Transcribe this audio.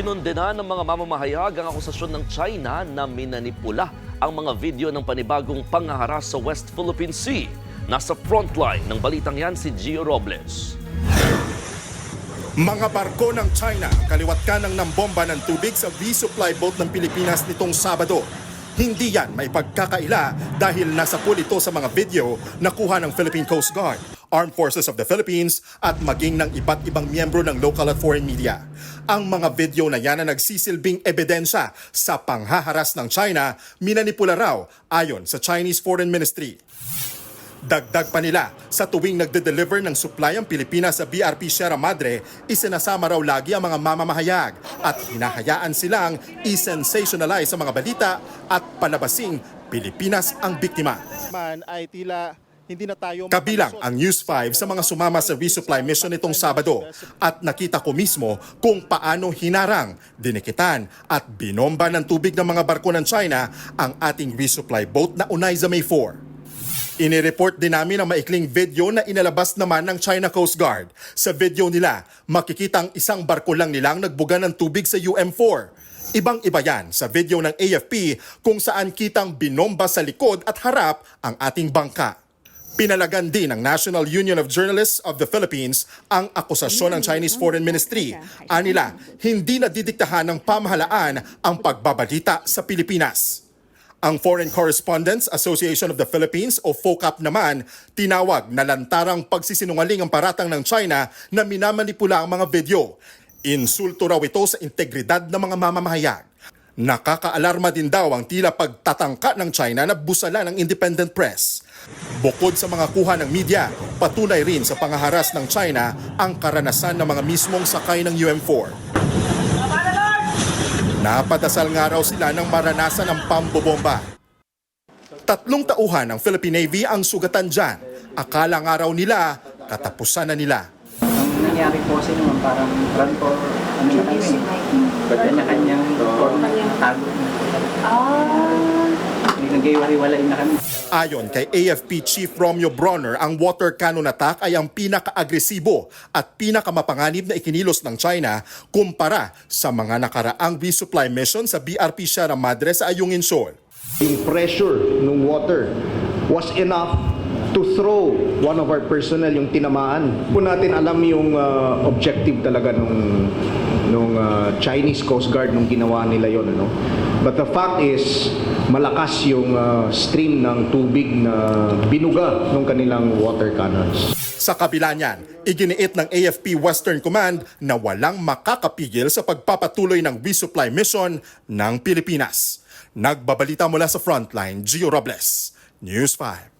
Kinundena ng mga mamamahayag ang akusasyon ng China na minanipula ang mga video ng panibagong pangaharas sa West Philippine Sea. Nasa frontline ng balitang yan si Gio Robles. Mga barko ng China kaliwat ka ng nambomba ng tubig sa resupply boat ng Pilipinas nitong Sabado. Hindi yan may pagkakaila dahil nasa pool ito sa mga video na kuha ng Philippine Coast Guard, Armed Forces of the Philippines at maging ng iba't ibang miyembro ng local at foreign media. Ang mga video na yan na nagsisilbing ebidensya sa panghaharas ng China, minanipula raw ayon sa Chinese Foreign Ministry. Dagdag pa nila, sa tuwing nagde-deliver ng supply ang Pilipinas sa BRP Sierra Madre, isinasama raw lagi ang mga mamamahayag at hinahayaan silang i-sensationalize sa mga balita at palabasing Pilipinas ang biktima. man ay tila hindi na tayo Kabilang ang News 5 sa mga sumama sa resupply mission nitong Sabado at nakita ko mismo kung paano hinarang, dinikitan at binomba ng tubig ng mga barko ng China ang ating resupply boat na Unaiza May 4. Inireport din namin ang maikling video na inalabas naman ng China Coast Guard. Sa video nila, makikita ang isang barko lang nilang nagbuga ng tubig sa UM4. Ibang-iba yan sa video ng AFP kung saan kitang binomba sa likod at harap ang ating bangka. Pinalagan din ng National Union of Journalists of the Philippines ang akusasyon ng Chinese Foreign Ministry. Anila, hindi na didiktahan ng pamahalaan ang pagbabalita sa Pilipinas. Ang Foreign Correspondents Association of the Philippines o FOCAP naman, tinawag na lantarang pagsisinungaling ang paratang ng China na minamanipula ang mga video. Insulto raw ito sa integridad ng mga mamamahayag. Nakakaalarma din daw ang tila pagtatangka ng China na busala ng independent press. Bukod sa mga kuha ng media, patuloy rin sa pangaharas ng China ang karanasan ng mga mismong sakay ng UM4. Napadasal nga raw sila ng maranasan ng pambobomba. Tatlong tauhan ng Philippine Navy ang sugatan dyan. Akala nga raw nila, katapusan na nila. Ang nangyari po kasi naman parang run for ano na kami. Kanya-kanyang form tago. May naghiwalay na kami. Ayon kay AFP Chief Romeo Bronner, ang water cannon attack ay ang pinaka-agresibo at pinakamapanganib na ikinilos ng China kumpara sa mga nakaraang resupply mission sa BRP Sierra Madre sa Ayungin Shoal. Yung pressure ng water was enough to throw one of our personnel yung tinamaan. Po natin alam yung uh, objective talaga nung nung uh, Chinese Coast Guard nung ginawa nila yon ano. But the fact is malakas yung uh, stream ng tubig na binuga ng kanilang water cannons. Sa kabila niyan, iginiit ng AFP Western Command na walang makakapigil sa pagpapatuloy ng resupply mission ng Pilipinas. Nagbabalita mula sa Frontline, Gio Robles, News 5.